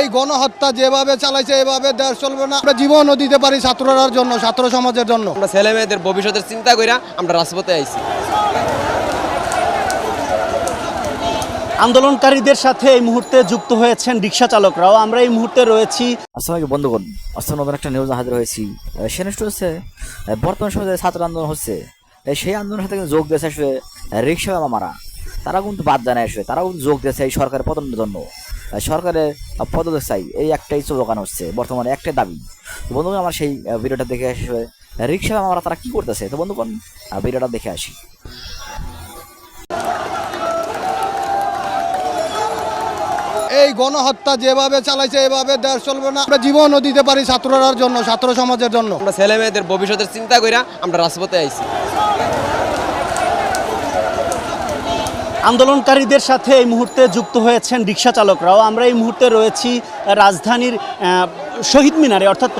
এই গণহত্যা যেভাবে চালাইছে এভাবে দেশ চলবে না। আমরা জীবনও দিতে পারি ছাত্ররার জন্য ছাত্র সমাজের জন্য। আমরা ছেলে মেয়েদের ভবিষ্যতের চিন্তা কইরা আমরা রাজপথে আইছি। আন্দোলনকারীদের সাথে এই মুহূর্তে যুক্ত হয়েছেন রিক্সা চালকরাও। আমরা এই মুহূর্তে রয়েছি আসসালামাইকুম বন্ধুগণ। আজকে নতুন একটা নিউজ হাজির হয়েছি। সে নিউজটা হচ্ছে বর্তমান সময়ে ছাত্র আন্দোলন হচ্ছে সেই আন্দোলনের সাথে যোগ দিয়েছে আসলে রিক্সা মামারা তারা কিন্তু বাদ জানায় আসবে তারাও কিন্তু যোগ দিয়েছে এই সরকারের পতনের জন্য। সরকারের পদত্যাগ চাই। এই একটাই স্লোগান হচ্ছে বর্তমানে একটাই দাবি। তো বন্ধুগণ আমার সেই ভিডিওটা দেখে আসবে রিক্সা আমরা তারা কি করতেছে? তো বন্ধুগণ ভিডিওটা দেখে আসি। এই গণহত্যা যেভাবে চালাইছে এভাবে দেশ চলবে না। আমরা জীবনও দিতে পারি ছাত্ররার জন্য ছাত্র সমাজের জন্য। আমরা ছেলে মেয়েদের ভবিষ্যতের চিন্তা কইরা আমরা রাজপথে আইছি। আন্দোলনকারীদের সাথে এই মুহূর্তে যুক্ত হয়েছেন রিক্সা চালকরাও। আমরা এই মুহূর্তে রয়েছি রাজধানীর শহীদ মিনারে, অর্থাৎ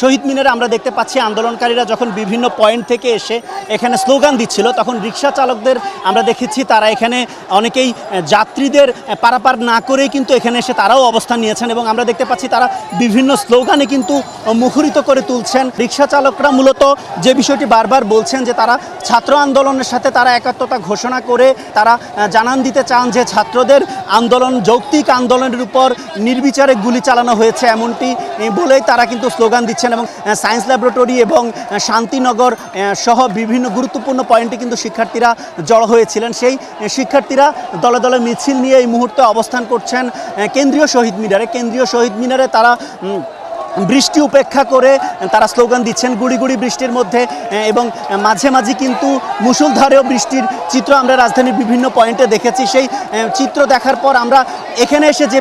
শহীদ মিনারে আমরা দেখতে পাচ্ছি আন্দোলনকারীরা যখন বিভিন্ন পয়েন্ট থেকে এসে এখানে স্লোগান দিচ্ছিল, তখন রিক্সা চালকদের আমরা দেখেছি তারা এখানে অনেকেই যাত্রীদের পারাপার না করেই কিন্তু এখানে এসে তারাও অবস্থান নিয়েছেন এবং আমরা দেখতে পাচ্ছি তারা বিভিন্ন স্লোগানে কিন্তু মুখরিত করে তুলছেন। রিক্সা চালকরা মূলত যে বিষয়টি বারবার বলছেন যে তারা ছাত্র আন্দোলনের সাথে তারা একাত্মতা ঘোষণা করে তারা জানান দিতে চান যে ছাত্রদের আন্দোলন, যৌক্তিক আন্দোলনের উপর নির্বিচারে গুলি চালানো হয়েছে, এমনটি বলেই তারা কিন্তু স্লোগান দিচ্ছেন এবং সায়েন্স ল্যাবরেটরি এবং শান্তিনগর সহ বিভিন্ন গুরুত্বপূর্ণ পয়েন্টে কিন্তু শিক্ষার্থীরা জড়ো হয়েছিলেন। সেই শিক্ষার্থীরা দলে দলে মিছিল নিয়ে এই মুহূর্তে অবস্থান করছেন কেন্দ্রীয় শহীদ মিনারে। কেন্দ্রীয় শহীদ মিনারে তারা বৃষ্টি উপেক্ষা করে তারা স্লোগান দিচ্ছেন, গুড়ি গুড়ি বৃষ্টির মধ্যে এবং মাঝে মাঝে কিন্তু মুষলধারেও বৃষ্টির চিত্র আমরা রাজধানীর বিভিন্ন পয়েন্টে দেখেছি। সেই চিত্র দেখার পর আমরা এখানে এসে যে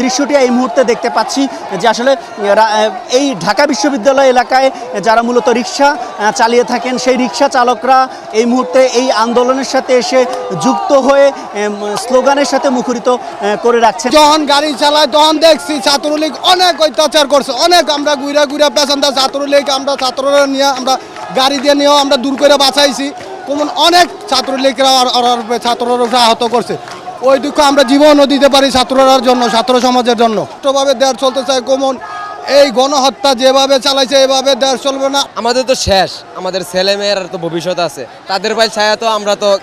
দৃশ্যটি এই মুহূর্তে দেখতে পাচ্ছি যে আসলে এই ঢাকা বিশ্ববিদ্যালয় এলাকায় যারা মূলত রিক্সা চালিয়ে থাকেন, সেই রিক্সা চালকরা এই মুহূর্তে এই আন্দোলনের সাথে এসে যুক্ত হয়ে স্লোগানের সাথে মুখরিত করে রাখছেন। যখন গাড়ি চালায়, তখন দেখছি ছাত্রলীগ অনেক অত্যাচার করছে অনেক আমরা ঘুরে ঘুরে পেছনটা ছাত্রলীগ, আমরা ছাত্ররা নিয়ে আমরা গাড়ি দিয়ে নিয়েও আমরা দূর করে বাঁচাইছি। তেমন অনেক ছাত্রলীগরা আর- আর ছাত্ররা আহত করছে। ওই দুঃখ আমরা জীবনও দিতে পারি ছাত্ররার জন্য, ছাত্র সমাজের জন্য। সুষ্ঠুভাবে দেশ চলতে চাই কমন। এই গণহত্যা যেভাবে চালাইছে, এভাবে দেশ চলবে না। আমাদের তো শেষ। আমাদের ছেলে মেয়ের তো ভবিষ্যৎ আছে। তাদের ভাই ছায়া তো, আমরা তো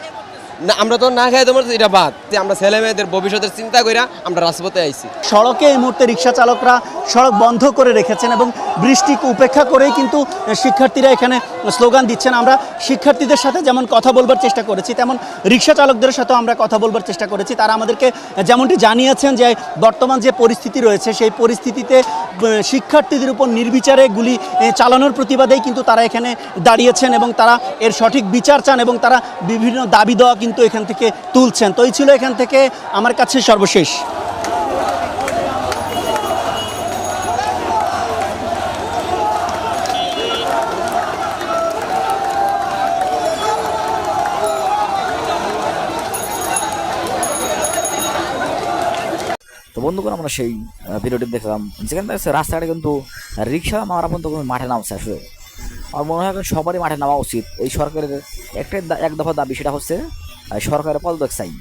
আমরা তো না খাই তোমার এটা বাদ। আমরা ছেলে মেয়েদের ভবিষ্যতের চিন্তা কইরা আমরা রাজপথে আইছি। সড়কে এই মুহূর্তে রিক্সা চালকরা সড়ক বন্ধ করে রেখেছেন এবং বৃষ্টিকে উপেক্ষা করেই কিন্তু শিক্ষার্থীরা এখানে স্লোগান দিচ্ছেন। আমরা শিক্ষার্থীদের সাথে যেমন কথা বলবার চেষ্টা করেছি, তেমন রিক্সা চালকদের সাথেও আমরা কথা বলবার চেষ্টা করেছি। তারা আমাদেরকে যেমনটি জানিয়েছেন যে বর্তমান যে পরিস্থিতি রয়েছে, সেই পরিস্থিতিতে শিক্ষার্থীদের উপর নির্বিচারে গুলি চালানোর প্রতিবাদেই কিন্তু তারা এখানে দাঁড়িয়েছেন এবং তারা এর সঠিক বিচার চান এবং তারা বিভিন্ন দাবি দেওয়া কিন্তু এখান থেকে তুলছেন। তো এই ছিল এখান থেকে আমার কাছে সর্বশেষ। তো বন্ধুগণ, আমরা সেই ভিডিওটি দেখলাম। যেখানে দেখা যাচ্ছে রাস্তাঘাটে কিন্তু রিক্সা মারা পর্যন্ত কোনো মাঠে নামছে আসলে। আমার মনে হয় সবারই মাঠে নামা উচিত। এই সরকারের একটাই এক দফা দাবি, সেটা হচ্ছে সরকারের পদত্যাগ চাই।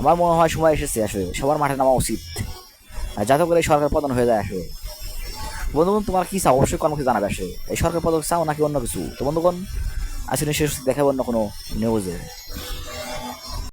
আমার মনে হয় সময় এসেছে আসলে, সবার মাঠে নামা উচিত। যাতে করে সরকার পতন হয়ে যায় আসলে। বন্ধুগণ, তোমার কী চাও? অবশ্যই কর্মকে জানাবে আসলে। এই সরকার পদক চাও নাকি অন্য কিছু? তো বন্ধুগণ আসলে শেষ দেখাবো অন্য কোনো নিউজে